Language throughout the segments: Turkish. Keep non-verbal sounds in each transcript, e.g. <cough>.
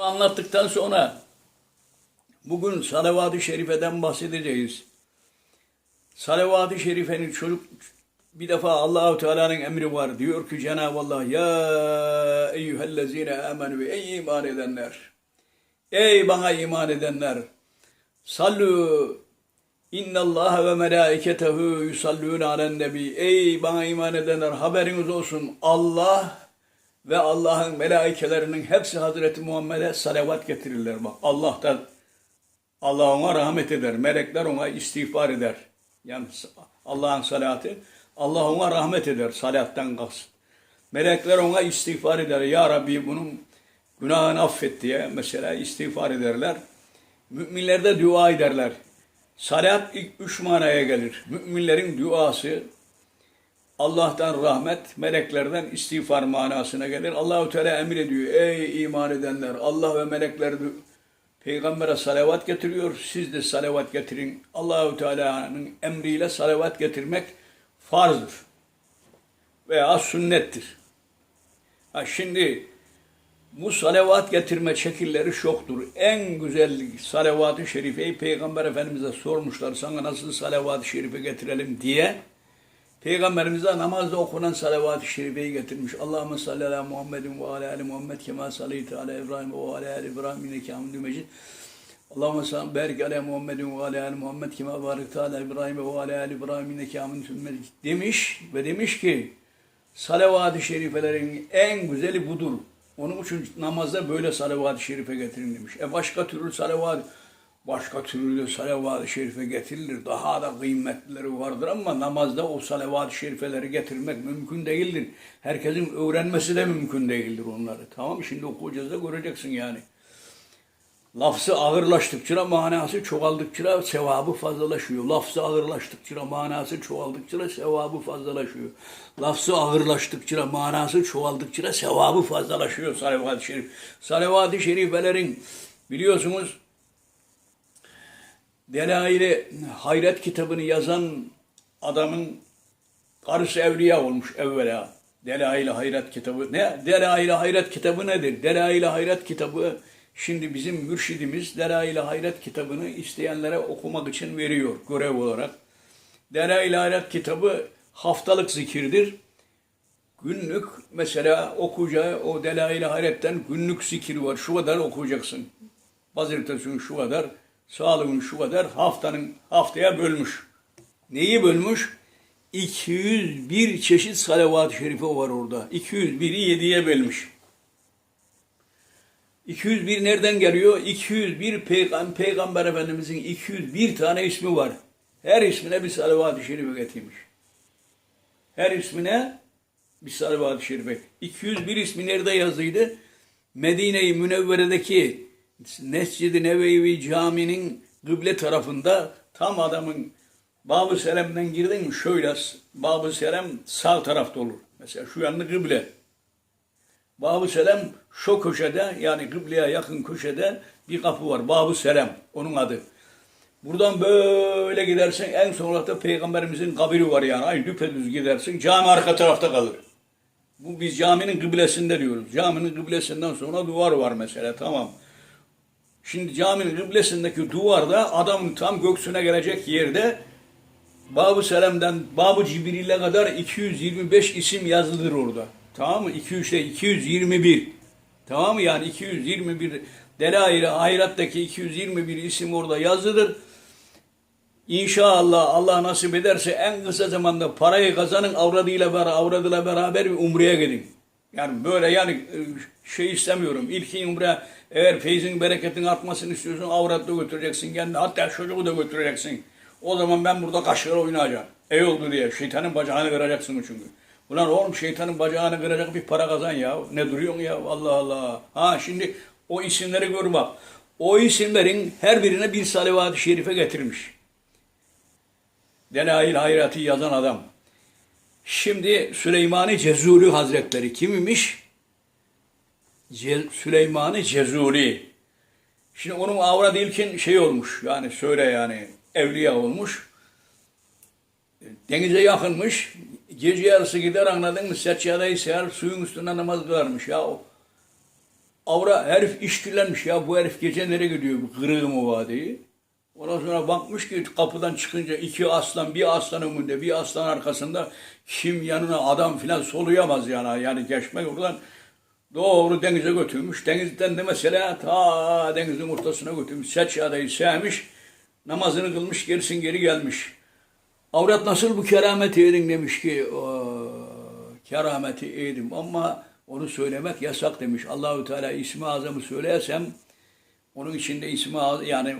Bunu anlattıktan sonra bugün Salavat-ı Şerife'den bahsedeceğiz. Salavat-ı Şerife'nin çocuk bir defa Allahu Teala'nın emri var. Diyor ki Cenab-ı Allah ya eyyühellezine amenu ey iman edenler. Ey bana iman edenler. Sallu İnnallâhe ve melâiketehu yusallûne alen nebi. Ey bana iman edenler haberiniz olsun. Allah ve Allah'ın melaikelerinin hepsi Hazreti Muhammed'e salavat getirirler. Bak Allah da Allah ona rahmet eder. Melekler ona istiğfar eder. Yani Allah'ın salatı Allah ona rahmet eder. Salattan kalsın. Melekler ona istiğfar eder. Ya Rabbi bunun günahını affet diye mesela istiğfar ederler. Müminler de dua ederler. Salat ilk üç manaya gelir. Müminlerin duası Allah'tan rahmet, meleklerden istiğfar manasına gelir. Allahu Teala emrediyor. Ey iman edenler, Allah ve melekler peygambere salavat getiriyor. Siz de salavat getirin. Allahu Teala'nın emriyle salavat getirmek farzdır veya sünnettir. Ha şimdi bu salavat getirme şekilleri şoktur. En güzel salavat-ı şerifeyi Peygamber Efendimiz'e sormuşlar. Sana nasıl salavat-ı şerife getirelim diye. Peygamberimize namazda okunan salavat-ı şerifeyi getirmiş. Allahümme salli ala Muhammedin ve ala ali Muhammed kema sallayti ala İbrahim ve ala ali İbrahim inneke hamdü mecid. Allahümme salli barik ala Muhammedin ve ala ali Muhammed kema barakta ala İbrahim ve ala ali İbrahim inneke hamdü mecid. Demiş ve demiş ki salavat-ı şerifelerin en güzeli budur. Onun için namazda böyle salavat-ı şerife getirin demiş. E başka türlü salavat başka türlü salavat-ı şerife getirilir. Daha da kıymetlileri vardır ama namazda o salavat-ı şerifeleri getirmek mümkün değildir. Herkesin öğrenmesi de mümkün değildir onları. Tamam şimdi okuyacağız da göreceksin yani. Lafzı ağırlaştıkça manası çoğaldıkça sevabı fazlalaşıyor. Lafzı ağırlaştıkça manası çoğaldıkça sevabı fazlalaşıyor. Lafzı ağırlaştıkça manası çoğaldıkça sevabı fazlalaşıyor salavat-ı şerif. Salavat-ı şerifelerin biliyorsunuz Delail-i Hayret kitabını yazan adamın karısı evliya olmuş evvela. Delail-i Hayret kitabı. Ne? Delail-i Hayret kitabı nedir? Delail-i Hayret kitabı şimdi bizim mürşidimiz Delail-i Hayret kitabını isteyenlere okumak için veriyor görev olarak. Delail-i Hayret kitabı haftalık zikirdir. Günlük mesela okuyacağı o Delail-i Hayret'ten günlük zikir var. Şu kadar okuyacaksın. Pazartesi şu kadar, sağlığın şu kadar haftanın haftaya bölmüş. Neyi bölmüş? 201 çeşit salavat-ı şerife var orada. 201'i 7'ye bölmüş. 201 nereden geliyor? 201 peygam peygamber efendimizin 201 tane ismi var. Her ismine bir salavat-ı şerife getirmiş. Her ismine bir salavat-ı şerife. 201 ismi nerede yazıydı? Medine-i Münevvere'deki Mescid-i Nebevi Camii'nin kıble tarafında tam adamın Bab-ı Selam'dan girdin mi şöyle Bab-ı Selam sağ tarafta olur. Mesela şu yanlı kıble. Bab-ı Selam şu köşede yani kıbleye yakın köşede bir kapı var. Bab-ı Selam onun adı. Buradan böyle gidersen en sonunda peygamberimizin kabri var yani. Ay düpedüz gidersin. Cami arka tarafta kalır. Bu biz caminin kıblesinde diyoruz. Caminin kıblesinden sonra duvar var mesela tamam. Şimdi caminin kıblesindeki duvarda adamın tam göksüne gelecek yerde Bab-ı Selam'dan Bab-ı Cibril'e kadar 225 isim yazılıdır orada. Tamam mı? 200 şey 221. Tamam mı? Yani 221 Delail-i Hayrat'taki 221 isim orada yazılıdır. İnşallah Allah nasip ederse en kısa zamanda parayı kazanın avradıyla beraber, avradıyla beraber bir umreye gidin. Yani böyle yani e, şey istemiyorum. İlkin umre eğer feyzin bereketin artmasını istiyorsan avratla götüreceksin kendini. Hatta çocuğu da götüreceksin. O zaman ben burada kaşıkla oynayacağım. Ey oldu diye. Şeytanın bacağını kıracaksın çünkü. Ulan oğlum şeytanın bacağını kıracak bir para kazan ya. Ne duruyorsun ya? Allah Allah. Ha şimdi o isimleri gör bak. O isimlerin her birine bir salavat-ı şerife getirmiş. Delail Hayrat'ı yazan adam. Şimdi Süleyman-ı Cezuri Hazretleri kim imiş? Ce- Süleyman-ı Cezuri. Şimdi onun avrat ilkin şey olmuş yani söyle yani evliya olmuş. Denize yakınmış. Gece yarısı gider anladın mı? Seccadayı seher suyun üstünde namaz kılarmış ya. o. Avra herif işkillenmiş ya bu herif gece nereye gidiyor kırığı mı vadiyi? Ondan sonra bakmış ki kapıdan çıkınca iki aslan, bir aslan önünde, bir aslan arkasında kim yanına adam filan soluyamaz yani. Yani geçmek oradan doğru denize götürmüş. Denizden de mesela ta denizin ortasına götürmüş. Seccadayı sevmiş, namazını kılmış, gerisin geri gelmiş. Avrat nasıl bu kerameti edin demiş ki, "Oo, kerameti edim ama onu söylemek yasak demiş. Allahü Teala ismi azamı söylersem onun içinde ismi yani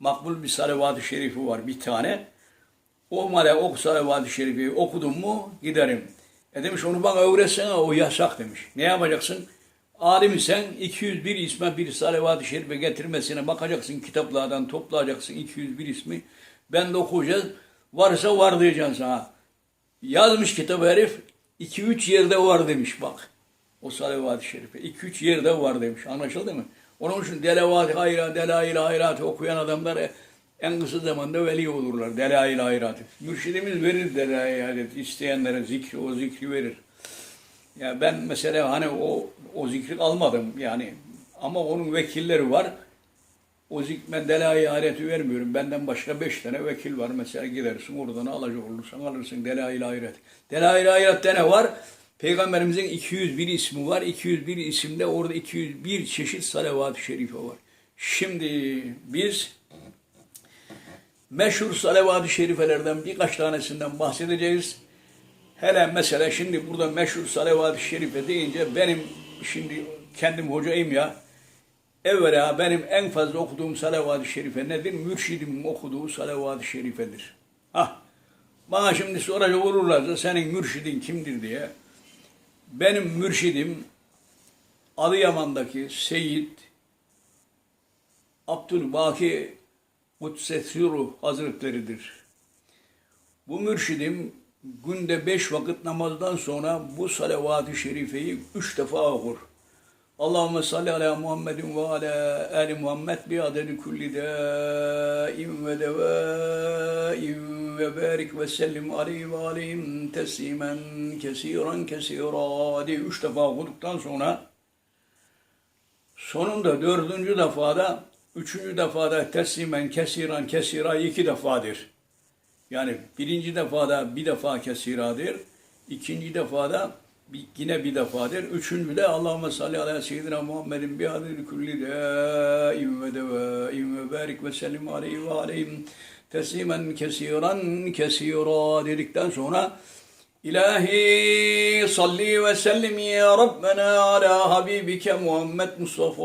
makbul bir salavat-ı şerifi var bir tane. O male o salavat-ı şerifi okudun mu giderim. E demiş onu bana öğretsene o yasak demiş. Ne yapacaksın? Alim sen 201 isme bir salavat-ı şerife getirmesine bakacaksın kitaplardan toplayacaksın 201 ismi. Ben de okuyacağız. Varsa var diyeceksin sana. Yazmış kitabı herif 2-3 yerde var demiş bak. O salavat-ı şerife. 2-3 yerde var demiş. Anlaşıldı mı? Onun için delavat hayra, delail hayrat okuyan adamlar en kısa zamanda veli olurlar. Delail hayrat. Mürşidimiz verir delail hayrat. İsteyenlere zikri, o zikri verir. Ya ben mesela hani o o zikri almadım yani. Ama onun vekilleri var. O zik ben delail hayreti vermiyorum. Benden başka beş tane vekil var. Mesela gidersin oradan alacak olursan alırsın delail hayret. Delail hayrette ne var? Peygamberimizin 201 ismi var. 201 isimde orada 201 çeşit salavat-ı şerife var. Şimdi biz meşhur salavat-ı şerifelerden birkaç tanesinden bahsedeceğiz. Hele mesela şimdi burada meşhur salavat-ı şerife deyince benim şimdi kendim hocayım ya. Evvela benim en fazla okuduğum salavat-ı şerife nedir? Mürşidimin okuduğu salavat-ı şerifedir. Hah. Bana şimdi soracak olurlarsa senin mürşidin kimdir diye. Benim mürşidim Adıyaman'daki Seyyid Abdülbaki Kudsesiru Hazretleridir. Bu mürşidim günde beş vakit namazdan sonra bu salavat-ı şerifeyi üç defa okur. Allahümme salli ala Muhammedin ve ala ali Muhammed bi adedi kulli daim ve devaim ve sellim aleyhi ve aleyhim teslimen kesiren kesira diye üç defa okuduktan sonra sonunda dördüncü defada üçüncü defada teslimen kesiren kesira iki defadır. Yani birinci defada bir defa kesiradır. ikinci defada bir, yine bir defadır. Üçüncü de Allahümme salli ala seyyidina Muhammedin bi adil kulli daim ve devaim ve barik ve sellim aleyhi ve aleyhim teslimen kesiren kesira dedikten sonra İlahi salli ve sellim ya Rabbena ala habibike Muhammed Mustafa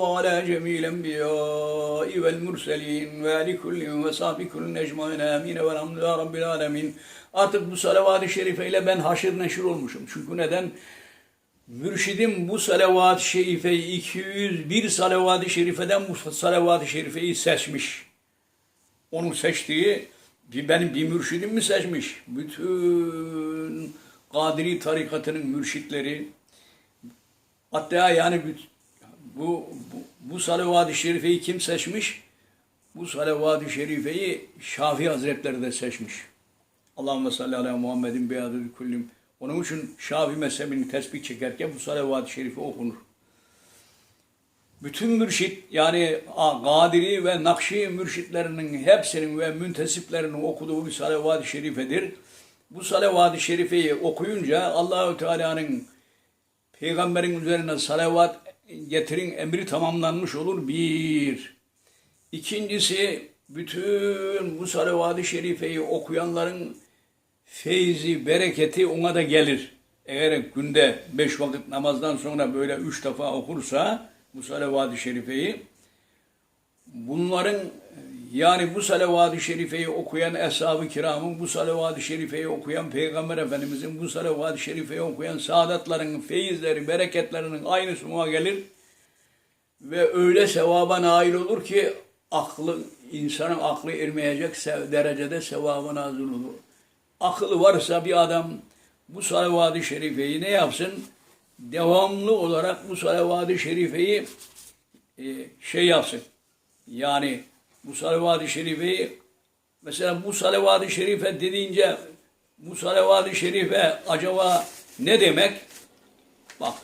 ve ala cemil enbiyai vel murselin ve ali kullin ve sahbi kullin ecmain amin ve elhamdülillah rabbil alemin. Artık bu salavat-ı şerifeyle ben haşır neşir olmuşum. Çünkü neden? Mürşidim bu salavat-ı şerifeyi 201 salavat-ı şerifeden bu salavat-ı şerifeyi seçmiş. Onun seçtiği benim bir mürşidim mi seçmiş? Bütün Kadiri tarikatının mürşitleri hatta yani bu bu, bu salavat-ı şerifeyi kim seçmiş? Bu salavat-ı şerifeyi Şafii Hazretleri de seçmiş. Allahümme salli ala Muhammedin beyadül kullim. Onun için Şafii mezhebini tesbih çekerken bu salavat-ı şerife okunur. Bütün mürşit yani a, Kadiri ve Nakşi mürşitlerinin hepsinin ve müntesiplerinin okuduğu bir salavat-ı şerifedir. Bu salavat-ı şerifeyi okuyunca Allahü Teala'nın peygamberin üzerine salavat getirin emri tamamlanmış olur. Bir. İkincisi bütün bu salavat-ı şerifeyi okuyanların feyzi, bereketi ona da gelir. Eğer günde beş vakit namazdan sonra böyle üç defa okursa bu salavat-ı şerifeyi bunların yani bu salavat-ı şerifeyi okuyan eshab-ı kiramın, bu salavat-ı şerifeyi okuyan Peygamber Efendimizin, bu salavat-ı şerifeyi okuyan saadatların feyizleri, bereketlerinin aynısı ona gelir ve öyle sevaba nail olur ki aklı insanın aklı ermeyecek derecede sevaba nazil olur. Akıllı varsa bir adam bu salavat-ı şerifeyi ne yapsın? devamlı olarak bu salavat-ı şerifeyi e, şey yapsın. Yani bu salavat-ı şerifeyi mesela bu salavat-ı şerife dediğince bu salavat-ı şerife acaba ne demek? Bak.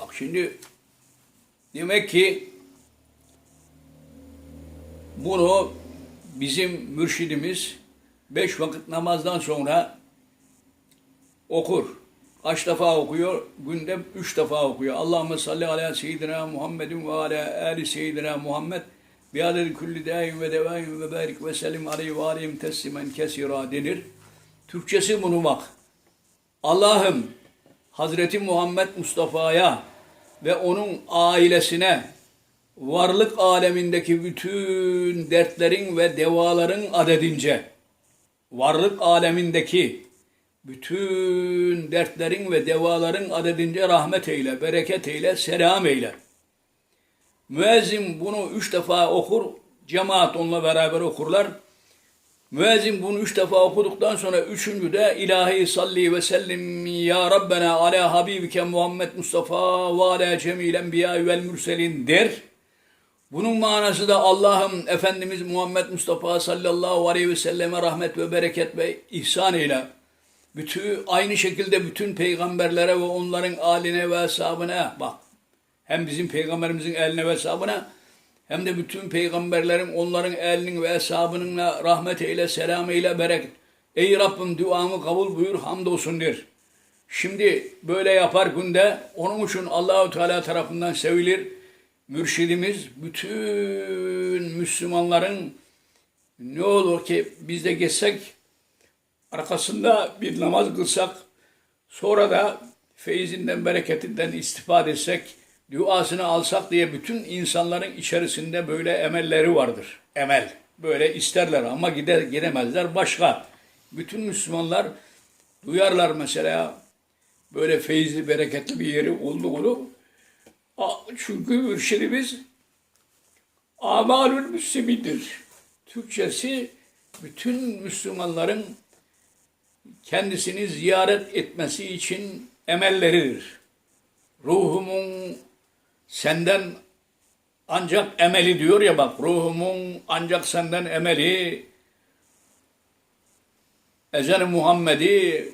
Bak şimdi demek ki bunu bizim mürşidimiz beş vakit namazdan sonra okur. Kaç defa okuyor? Günde üç defa okuyor. Allahümme salli ala seyyidina Muhammedin ve ala ali seyyidina Muhammed bi adedi kulli daim ve devaim ve barik ve selim aleyhi ve aleyhim teslimen kesira denir. Türkçesi bunu bak. Allah'ım Hazreti Muhammed Mustafa'ya ve onun ailesine varlık alemindeki bütün dertlerin ve devaların adedince varlık alemindeki bütün dertlerin ve devaların adedince rahmet eyle, bereket eyle, selam eyle. Müezzin bunu üç defa okur, cemaat onunla beraber okurlar. Müezzin bunu üç defa okuduktan sonra üçüncü de ilahi salli ve sellim ya Rabbena ala habibike Muhammed Mustafa ve ala cemil enbiya vel mürselin der. Bunun manası da Allah'ım Efendimiz Muhammed Mustafa sallallahu aleyhi ve selleme rahmet ve bereket ve ihsan eyle. Bütün, aynı şekilde bütün peygamberlere ve onların aline ve hesabına bak. Hem bizim peygamberimizin eline ve hesabına hem de bütün peygamberlerin onların elinin ve hesabının rahmet eyle, selam eyle, bereket. Ey Rabbim duamı kabul buyur, hamdolsun der. Şimdi böyle yapar günde onun için Allahu Teala tarafından sevilir. Mürşidimiz bütün Müslümanların ne olur ki biz de geçsek arkasında bir namaz kılsak sonra da feyzinden bereketinden istifade etsek duasını alsak diye bütün insanların içerisinde böyle emelleri vardır. Emel. Böyle isterler ama gider gidemezler başka. Bütün Müslümanlar duyarlar mesela böyle feyizli bereketli bir yeri olduğunu. A- Çünkü mürşidimiz amalül müslimidir. Türkçesi bütün Müslümanların kendisini ziyaret etmesi için emelleridir. Ruhumun senden ancak emeli diyor ya bak ruhumun ancak senden emeli ezan Muhammed'i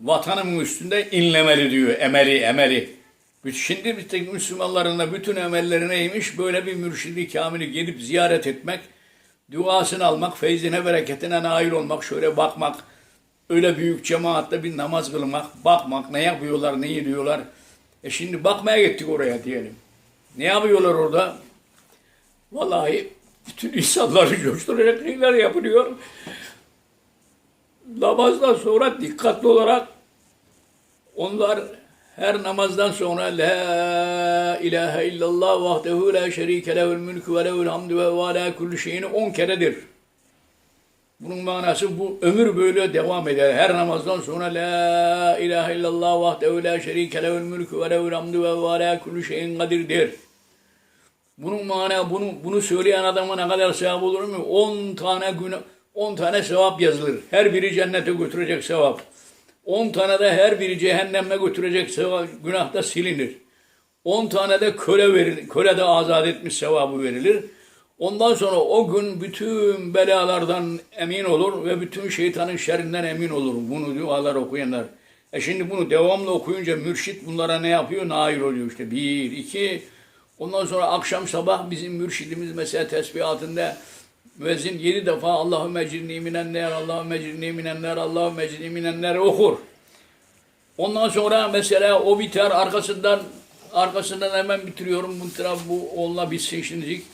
vatanımın üstünde inlemeli diyor emeli emeli. Şimdi bir tek Müslümanların da bütün emelleri neymiş? Böyle bir mürşidi kamili gelip ziyaret etmek, duasını almak, feyzine, bereketine nail olmak, şöyle bakmak, öyle büyük cemaatle bir namaz kılmak, bakmak, ne yapıyorlar, ne ediyorlar. E şimdi bakmaya gittik oraya diyelim. Ne yapıyorlar orada? Vallahi bütün <laughs> insanları coşturacak şeyler yapılıyor. Namazdan sonra dikkatli olarak onlar her namazdan sonra La ilahe illallah vahdehu la şerike lehul mülkü ve lehul hamdü ve ala kulli şeyini on keredir. Bunun manası bu ömür böyle devam eder. Her namazdan sonra La ilahe illallah vahdehu la şerike lehul mülkü ve lehul hamdü ve ala kulli şeyin kadir der. Bunun mana bunu bunu söyleyen adama ne kadar sevap olur mu? 10 tane günah 10 tane sevap yazılır. Her biri cennete götürecek sevap. 10 tane de her biri cehenneme götürecek sevap, günah da silinir. 10 tane de köle verilir. Köle de azat etmiş sevabı verilir. Ondan sonra o gün bütün belalardan emin olur ve bütün şeytanın şerrinden emin olur. Bunu dualar okuyanlar. E şimdi bunu devamlı okuyunca mürşit bunlara ne yapıyor? Nail oluyor işte. Bir, iki. Ondan sonra akşam sabah bizim mürşidimiz mesela tesbihatında müezzin yedi defa Allahümme ecrinni minenler, Allahümme ecrinni minenler, Allahümme ecrinni minenler okur. Ondan sonra mesela o biter arkasından arkasından hemen bitiriyorum bu taraf bu onunla bitsin şimdilik.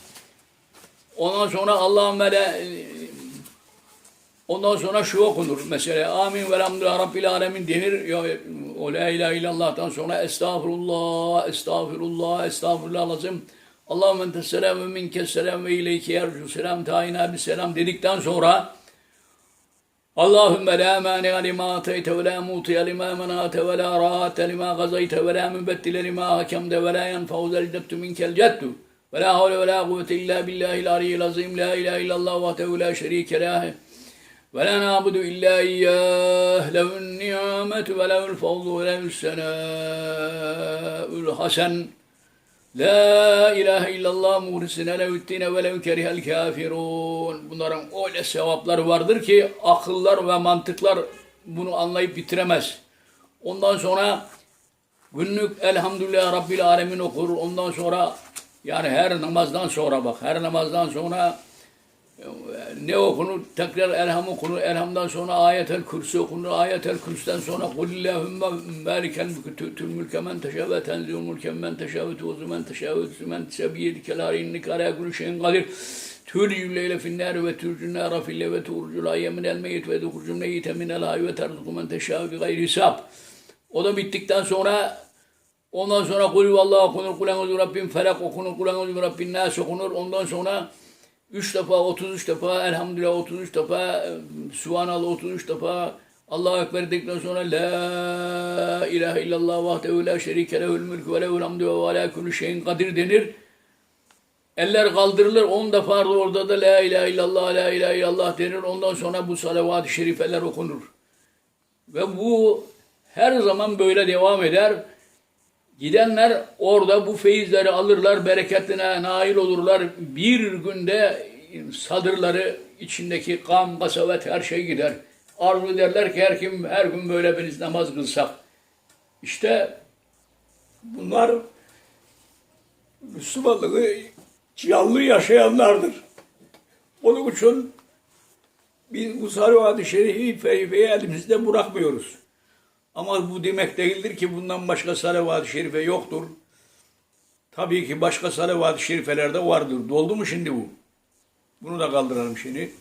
Ondan sonra Allahümme de Ondan sonra şu okunur mesela amin ve elhamdülillah rabbil alemin denir. Ya, o la ilahe illallah'tan sonra estağfurullah, estağfurullah, estağfurullah lazım. Allahümme ente selam ve minke selam ve ileyke yercu selam tayina bi selam dedikten sonra Allahümme la mani lima ateyte ve la mutiye lima menate ve la raate lima gazayte ve la mübeddile lima hakemde ve la yenfavzel ceddu minkel ceddu. Ve la havle ve la kuvvete illa billahil aliyyil azim. La ilahe illallah vahdehu la şerike lahe ve la na'budu illa iyyah. Lehun ni'metu ve lehul fawzu ve lehul senâ'ul hasen. La ilahe illallah muhlisine levüttine ve lev kerihel kafirun. Bunların öyle sevapları vardır ki akıllar ve mantıklar bunu anlayıp bitiremez. Ondan sonra Günlük Elhamdülillah Rabbil Alemin okur. Ondan sonra yani her namazdan sonra bak her namazdan sonra ne okunur? Tekrar elham okunur. Elhamdan sonra ayetel kürsü okunur. Ayetel kürsüden sonra Kulillahümme malikel mülkü tü'tül mülke men teşâ ve tenzil mülke men teşâ ve tuğzu men teşâ ve tuğzu men teşâ biyedike lâ innike alâ kulli şeyin kadir. Tûlicül leyle finnâri ve tûrcün nâra fille ve tuğrucul ayye minel meyyit ve dukurcun meyyite minel hayy ve terzuku men teşâ bi gayri hisab. O da bittikten sonra Ondan sonra kul vallahu okunur, kul enuzü rabbin felak okunur, kul enuzü rabbin nas okunur. Ondan sonra 3 defa, 33 defa, elhamdülillah 33 defa, Sübhanallah 33 defa, Allahu Ekber dedikten sonra La ilahe illallah vahdehu la şerike lehul mülkü ve lehul hamdü ve ala kulli şeyin kadir denir. Eller kaldırılır 10 defa da orada da La ilahe illallah, La ilahe illallah denir. Ondan sonra bu salavat-ı şerifeler okunur. Ve bu her zaman böyle devam eder. Gidenler orada bu feyizleri alırlar, bereketine nail olurlar. Bir günde sadırları içindeki kan, kasavet her şey gider. Arzu ederler ki her kim her gün böyle biz namaz kılsak. İşte bunlar Müslümanlığı canlı yaşayanlardır. Onun için biz bu salavat-ı şerifi elimizde bırakmıyoruz. Ama bu demek değildir ki bundan başka salavat-ı şerife yoktur. Tabii ki başka salavat-ı şerifelerde vardır. Doldu mu şimdi bu? Bunu da kaldıralım şimdi.